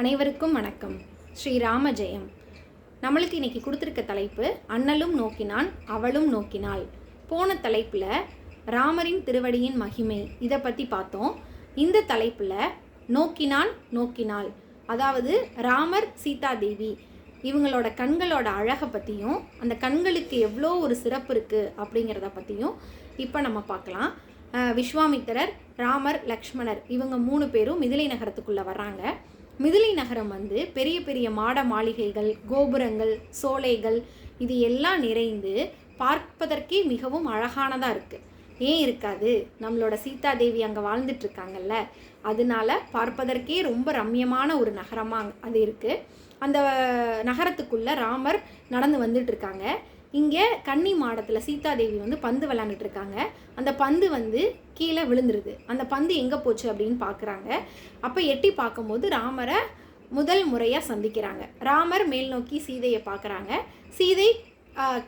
அனைவருக்கும் வணக்கம். ஸ்ரீராம ஜெயம் நம்மளுக்கு இன்னைக்கு கொடுத்துருக்க தலைப்பு அண்ணலும் நோக்கினான் அவளும் நோக்கினாள். போன தலைப்பில் ராமரின் திருவடியின் மகிமை இதை பற்றி பார்த்தோம். இந்த தலைப்பில் நோக்கினான் நோக்கினாள். அதாவது ராமர் சீதாதேவி இவங்களோட கண்களோட அழகை பற்றியும் அந்த கண்களுக்கு எவ்வளோ ஒரு சிறப்பு இருக்குது அப்படிங்கிறத பற்றியும் இப்போ நம்ம பார்க்கலாம். விஸ்வாமித்திரர் ராமர் லக்ஷ்மணர் இவங்க மூணு பேரும் மிதிலை நகரத்துக்குள்ளே வர்றாங்க. மிதிலை நகரம் வந்து பெரிய பெரிய மாட மாளிகைகள் கோபுரங்கள் சோலைகள் இது எல்லாம் நிறைந்து பார்ப்பதற்கே மிகவும் அழகானதாக இருக்குது ஏன் இருக்காது? நம்மளோட சீதாதேவி அங்கே வாழ்ந்துட்டுருக்காங்கல்ல அதனால பார்ப்பதற்கே ரொம்ப ரம்யமான ஒரு நகரமாக அது இருக்குது அந்த நகரத்துக்குள்ளே ராமர் நடந்து வந்துட்டுருக்காங்க இங்கே கன்னி மாடத்தில் சீதாதேவி வந்து பந்து விளாண்டுட்டு இருக்காங்க. அந்த பந்து வந்து கீழே விழுந்துருது. அந்த பந்து எங்கே போச்சு அப்படின்னு பார்க்குறாங்க அப்போ எட்டி பார்க்கும்போது ராமரை முதல் முறையாக சந்திக்கிறாங்க. ராமர் மேல் நோக்கி சீதையை பார்க்குறாங்க சீதை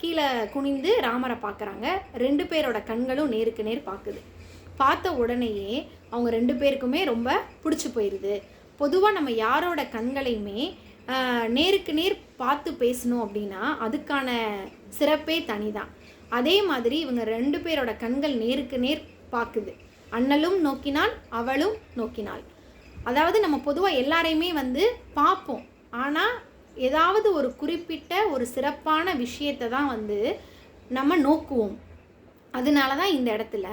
கீழே குனிந்து ராமரை பார்க்குறாங்க ரெண்டு பேரோட கண்களும் நேருக்கு நேர் பார்க்குது பார்த்த உடனேயே அவங்க ரெண்டு பேருக்குமே ரொம்ப பிடிச்சி போயிடுது பொதுவாக நம்ம யாரோட கண்களையுமே நேருக்கு நேர் பார்த்து பேசணும் அப்படின்னா அதுக்கான சிறப்பே தனிதான். அதே மாதிரி இவங்க ரெண்டு பேரோட கண்கள் நேருக்கு நேர் பார்க்குது. அண்ணலும் நோக்கினாள் அவளும் நோக்கினாள் அதாவது நம்ம பொதுவாக எல்லாரையுமே வந்து பார்ப்போம். ஆனால் ஏதாவது ஒரு குறிப்பிட்ட ஒரு சிறப்பான விஷயத்தை தான் வந்து நம்ம நோக்குவோம். அதனால தான் இந்த இடத்துல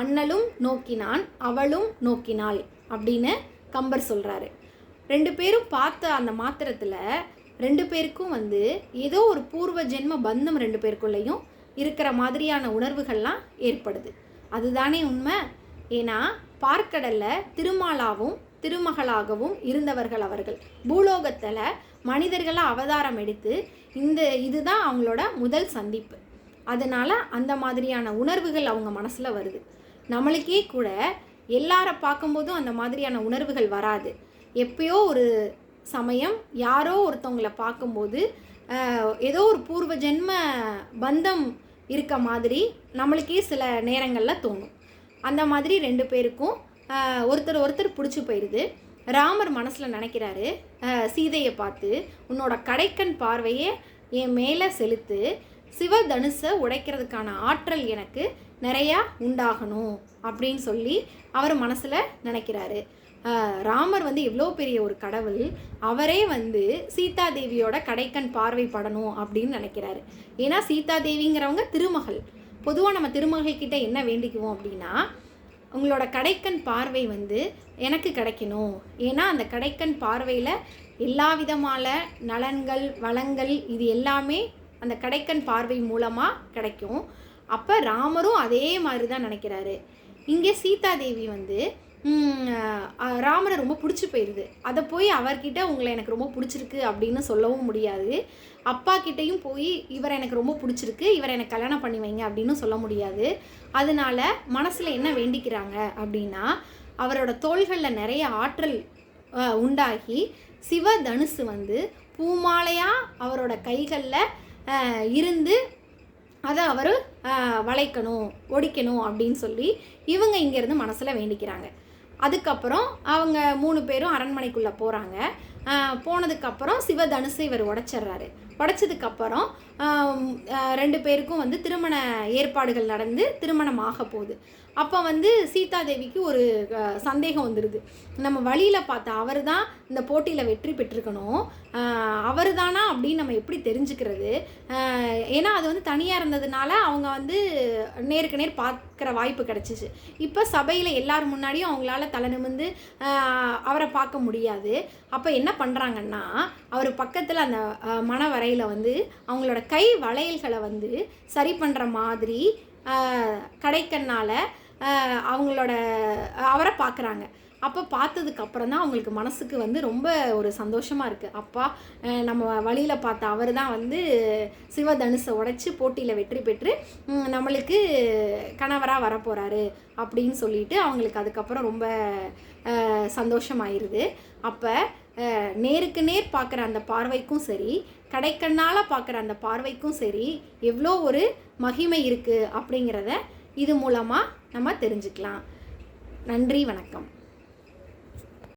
அண்ணலும் நோக்கினான் அவளும் நோக்கினாள் அப்படின்னு கம்பர் சொல்கிறாரு ரெண்டு பேரும் பார்த்த அந்த மாத்திரத்தில் ரெண்டு பேருக்கும் வந்து ஏதோ ஒரு பூர்வ ஜென்ம பந்தம் ரெண்டு பேருக்குள்ளேயும் இருக்கிற மாதிரியான உணர்வுகள்லாம் ஏற்படுது. அதுதானே உண்மை? ஏன்னா பார்க்கடலில் திருமாலாவும் திருமகளாகவும் இருந்தவர்கள் அவர்கள். பூலோகத்தில் மனிதர்களாக அவதாரம் எடுத்து இந்த இதுதான் அவங்களோட முதல் சந்திப்பு. அதனால் அந்த மாதிரியான உணர்வுகள் அவங்க மனசில் வருது. நம்மளுக்கே கூட எல்லாரை பார்க்கும்போதும் அந்த மாதிரியான உணர்வுகள் வராது. எப்பயோ ஒரு சமயம் யாரோ ஒருத்தவங்கள பார்க்கும்போது ஏதோ ஒரு பூர்வ ஜென்ம பந்தம் இருக்க மாதிரி நம்மளுக்கே சில நேரங்களில் தோணும். அந்த மாதிரி ரெண்டு பேருக்கும் ஒருத்தர் ஒருத்தர் பிடிச்சி போயிடுது ராமர் மனசில் நினைக்கிறாரு சீதையை பார்த்து உன்னோட கடைக்கண் பார்வையை என் மேலே செலுத்து. சிவதனுசை உடைக்கிறதுக்கான ஆற்றல் எனக்கு நிறையா உண்டாகணும். அப்படின்னு சொல்லி அவர் மனசில் நினைக்கிறாரு. ராமர் வந்து எவ்வளோ பெரிய ஒரு கடவுள். அவரே வந்து சீதாதேவியோட கடைக்கண் பார்வை படணும் அப்படின்னு நினைக்கிறாரு. ஏன்னா சீதாதேவிங்கிறவங்க திருமகள். பொதுவாக நம்ம திருமகள் கிட்ட என்ன வேண்டிக்குவோம் அப்படின்னா உங்களோட கடைக்கண் பார்வை வந்து எனக்கு கிடைக்கணும். ஏன்னா அந்த கடைக்கண் பார்வையில் எல்லா விதமான நலன்கள் வளங்கள் இது எல்லாமே அந்த கடைக்கண் பார்வை மூலமாக கிடைக்கும். அப்போ ராமரும் அதே மாதிரி தான் நினைக்கிறாரு. இங்கே சீதாதேவி வந்து ராமரை ரொம்ப பிடிச்சி போயிடுது அதை போய் அவர்கிட்ட உங்களை எனக்கு ரொம்ப பிடிச்சிருக்கு அப்படின்னு சொல்லவும் முடியாது. அப்பா கிட்டேயும் போய் இவரை எனக்கு ரொம்ப பிடிச்சிருக்கு இவரை எனக்கு கல்யாணம் பண்ணி வைங்க அப்படின்னு சொல்ல முடியாது. அதனால மனசில் என்ன வேண்டிக்கிறாங்க அப்படின்னா அவரோட தோள்களில் நிறைய ஆற்றல் உண்டாகி சிவ தனுசு வந்து பூமாலையாக அவரோட கைகளில் இருந்து அதை அவர் வளைக்கணும் ஒடிக்கணும் அப்படின்னு சொல்லி இவங்க இங்கேருந்து மனசில் வேண்டிக்கிறாங்க. அதுக்கப்புறம் அவங்க மூணு பேரும் அரண்மனைக்குள்ளே போகிறாங்க போனதுக்கப்புறம் சிவதனுசை இவர் உடைச்சிட்றாரு. உடைச்சதுக்கப்புறம் ரெண்டு பேருக்கும் வந்து திருமண ஏற்பாடுகள் நடந்து திருமணம் ஆக போகுது. அப்போ வந்து சீதாதேவிக்கு ஒரு சந்தேகம் வந்துடுது நம்ம வழியில் பார்த்தா அவர் தான் இந்த போட்டியில் வெற்றி பெற்றிருக்கணும். அவர் தானா அப்படின்னு நம்ம எப்படி தெரிஞ்சுக்கிறது? ஏன்னா அது வந்து தனியாக இருந்ததுனால அவங்க வந்து நேருக்கு நேர் பார்க்குற வாய்ப்பு கிடச்சிச்சு. இப்போ சபையில் எல்லார் முன்னாடியும் அவங்களால தலை நிமிந்து அவரை பார்க்க முடியாது. அப்போ என்ன பண்ணுறாங்கன்னா அவர் பக்கத்தில் அந்த மணவரையில் வந்து அவங்களோட கை வளையல்களை வந்து சரி பண்ணுற மாதிரி கடைக்கண்ணால் அவங்களோட அவரை பார்க்குறாங்க அப்போ பார்த்ததுக்கு அப்புறம் தான் அவங்களுக்கு மனசுக்கு வந்து ரொம்ப ஒரு சந்தோஷமாக இருக்குது அப்பா நம்ம வழியில் பார்த்த அவர் தான் வந்து சிவதனுசை உடைச்சி போட்டியில் வெற்றி பெற்று நம்மளுக்கு கணவராக வரப்போகிறாரு அப்படின்னு சொல்லிட்டு அவங்களுக்கு அதுக்கப்புறம் ரொம்ப சந்தோஷமாயிருது. அப்போ நேருக்கு நேர் பார்க்குற அந்த பார்வைக்கும் சரி கடைக்கண்ணால் பார்க்குற அந்த பார்வைக்கும் சரி எவ்வளோ ஒரு மகிமை இருக்குது அப்படிங்கிறத இது மூலமாக நம்ம தெரிஞ்சுக்கலாம். நன்றி வணக்கம்.